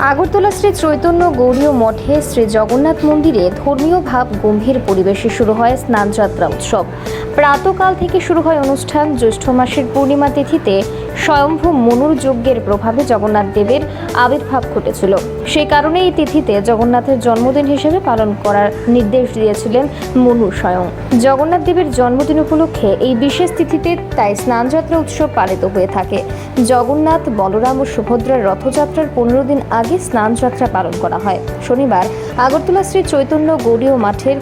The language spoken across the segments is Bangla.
আগরতলা শ্রী চৈতন্য গৌরীয় মঠে শ্রী জগন্নাথ মন্দিরে ধর্মীয় ভাব গম্ভীর পরিবেশে শুরু হয় স্নানযাত্রা উৎসব। প্রাতকাল থেকে শুরু হয় অনুষ্ঠান। জ্যৈষ্ঠ মাসের পূর্ণিমা তিথিতে স্বয়ম্ভু মনুর যজ্ঞের প্রভাবে জগন্নাথ দেবের আবির্ভাব ঘটেছিল। সেই কারণে এই তিথিতে জগন্নাথের জন্মদিন হিসেবে পালন করার নির্দেশ দিয়েছিলেন মনু স্বয়ং। জগন্নাথ দেবের জন্মদিন উপলক্ষে এই বিশেষ তিথিতে তাই স্নানযাত্রা উৎসব পালিত হয়ে থাকে। জগন্নাথ, বলরাম ও সুভদ্রার রথযাত্রার পনেরো দিন আগে স্নানযাত্রা পালন করা হয়। শনিবার আগরতলা শ্রী চৈতন্য গৌরীয় মাঠের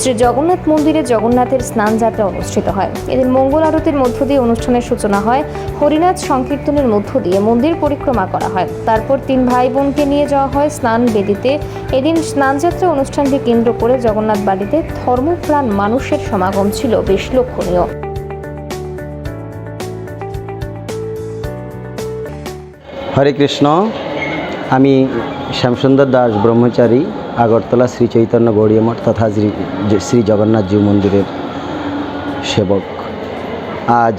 শ্রী জগন্নাথ মন্দিরে জগন্নাথের স্নানযাত্রা অনুষ্ঠিত হয়। এদিন মঙ্গল আরতির মধ্য দিয়ে অনুষ্ঠানের সূচনা হয়। হরিনাথ সংকীর্তনের মধ্য দিয়ে মন্দির পরিক্রমা করা হয়। তারপর তিন ভাই বোনকে নিয়ে যাওয়া হয় স্নান বেদিতে। এদিন স্নানযাত্রা অনুষ্ঠানকে কেন্দ্র করে জগন্নাথ বাড়িতে ধর্মপ্রাণ মানুষের সমাগম ছিল বেশ লক্ষণীয়। হরে কৃষ্ণ। আমি শ্যামসুন্দর দাস, ব্রহ্মচারী, আগরতলা শ্রী চৈতন্য গৌরী মঠ তথা শ্রী জগন্নাথ জিউ মন্দিরের সেবক। আজ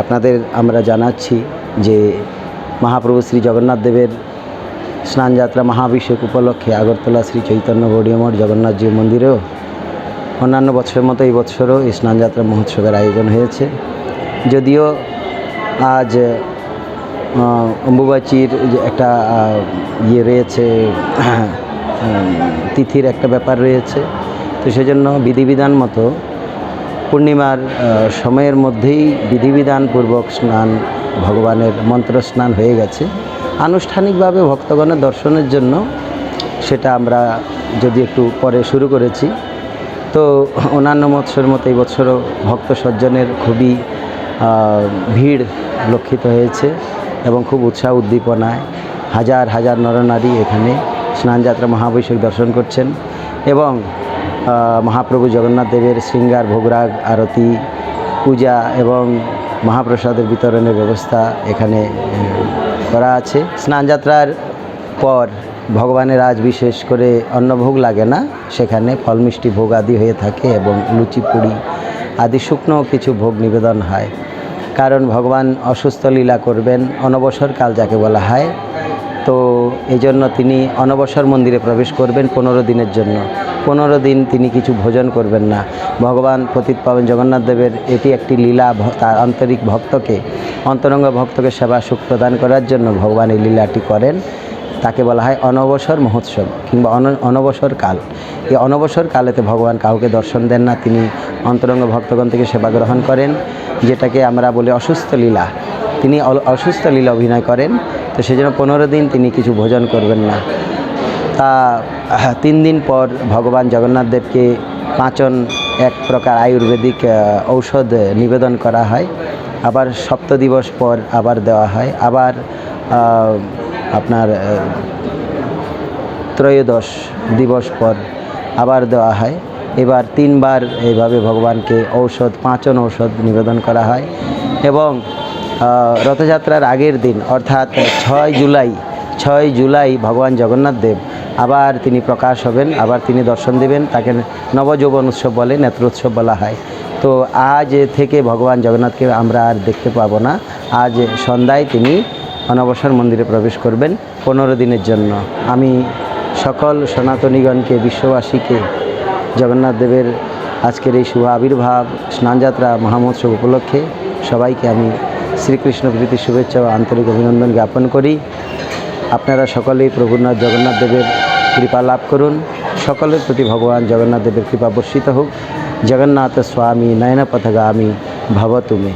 আপনাদের আমরা জানাচ্ছি যে মহাপ্রভু শ্রী জগন্নাথ দেবের স্নানযাত্রা মহাভিষেক উপলক্ষে আগরতলা শ্রী চৈতন্য গৌরী মঠ, জগন্নাথ জিউ মন্দিরেও অন্যান্য বছরের মতো এই বছরও এই স্নানযাত্রা মহোৎসবের আয়োজন হয়েছে। যদিও আজ অম্বুবাচীর যে একটা ইয়ে রয়েছে তিথির একটা ব্যাপার রয়েছে। তো সেজন্য বিধিবিধান মতো পূর্ণিমার সময়ের মধ্যেই বিধিবিধানপূর্বক স্নান, ভগবানের মন্ত্র স্নান হয়ে গেছে। আনুষ্ঠানিকভাবে ভক্তগণের দর্শনের জন্য সেটা আমরা যদি একটু পরে শুরু করেছি। তো অন্যান্য মৎসরের মতো এই বছরও ভক্ত সজ্জনের খুবই ভিড় লক্ষিত হয়েছে। এবং খুব উৎসাহ উদ্দীপনায় হাজার হাজার নরনারী এখানে স্নানযাত্রা মহাভিষেক দর্শন করছেন এবং মহাপ্রভু জগন্নাথ দেবের শৃঙ্গার, ভোগরাগ, আরতি, পূজা এবং মহাপ্রসাদের বিতরণের ব্যবস্থা এখানে করা আছে। স্নানযাত্রার পর ভগবানের আজ বিশেষ করে অন্নভোগ লাগে না, সেখানে ফল, মিষ্টি, ভোগ আদি হয়ে থাকে এবং লুচি, পুরি আদি শুকনো কিছু ভোগ নিবেদন হয়। কারণ ভগবান অসুস্থ লীলা করবেন, অনবসর কাল যাকে বলা হয়। তো এই জন্য তিনি অনবসর মন্দিরে প্রবেশ করবেন পনেরো দিনের জন্য। পনেরো দিন তিনি কিছু ভোজন করবেন না। ভগবান পতিত পাবেন জগন্নাথ দেবের এটি একটি লীলা তার আন্তরিক ভক্তকে, অন্তরঙ্গ ভক্তকে সেবা সুখ প্রদান করার জন্য ভগবান এই লীলাটি করেন। তাকে বলা হয় অনবসর মহোৎসব কিংবা অন- অনবসর কাল। এই অনবসর কালেতে ভগবান কাউকে দর্শন দেন না, তিনি অন্তরঙ্গ ভক্তগণ থেকে সেবা গ্রহণ করেন, যেটাকে আমরা বলি অসুস্থ লীলা। তিনি অসুস্থ লীলা অভিনয় করেন, তো সেজন্য পনেরো দিন তিনি কিছু ভোজন করবেন না। তা তিন দিন পর ভগবান জগন্নাথ দেবকে পাঁচন এক প্রকার আয়ুর্বেদিক ঔষধ নিবেদন করা হয়। আবার সপ্ত দিবস পর আবার দেওয়া হয়। আবার আপনার ত্রয়োদশ দিবস পর আবার দেওয়া হয়। এবার তিনবার এইভাবে ভগবানকে ঔষধ, পাঁচন ঔষধ নিবেদন করা হয় এবং রথযাত্রার আগের দিন, অর্থাৎ ছয় জুলাই ছয় জুলাই ভগবান জগন্নাথ দেব আবার তিনি প্রকাশ হবেন, আবার তিনি দর্শন দেবেন, তাকে নবযৌবন উৎসব বলে নেত্রোৎসব বলা হয়। তো আজ থেকে ভগবান জগন্নাথকে আমরা আর দেখতে পাবো না। আজ সন্ধ্যায় তিনি অনবসর মন্দিরে প্রবেশ করবেন পনেরো দিনের জন্য। আমি সকল সনাতনীগণকে, বিশ্ববাসীকে, জগন্নাথ দেবের আজকের এই শুভ আবির্ভাব, স্নানযাত্রা, মহামহোৎসব উপলক্ষে সবাইকে আমি শ্রীকৃষ্ণ প্রীতি শুভেচ্ছা ও আন্তরিক অভিনন্দন জ্ঞাপন করি। আপনারা সকলেই প্রভুনাথ জগন্নাথ দেবের কৃপা লাভ করুন। সকলের প্রতি ভগবান জগন্নাথ দেবের কৃপা বর্ষিত হোক। জগন্নাথ স্বামী নয়নপথগামী ভবতুমে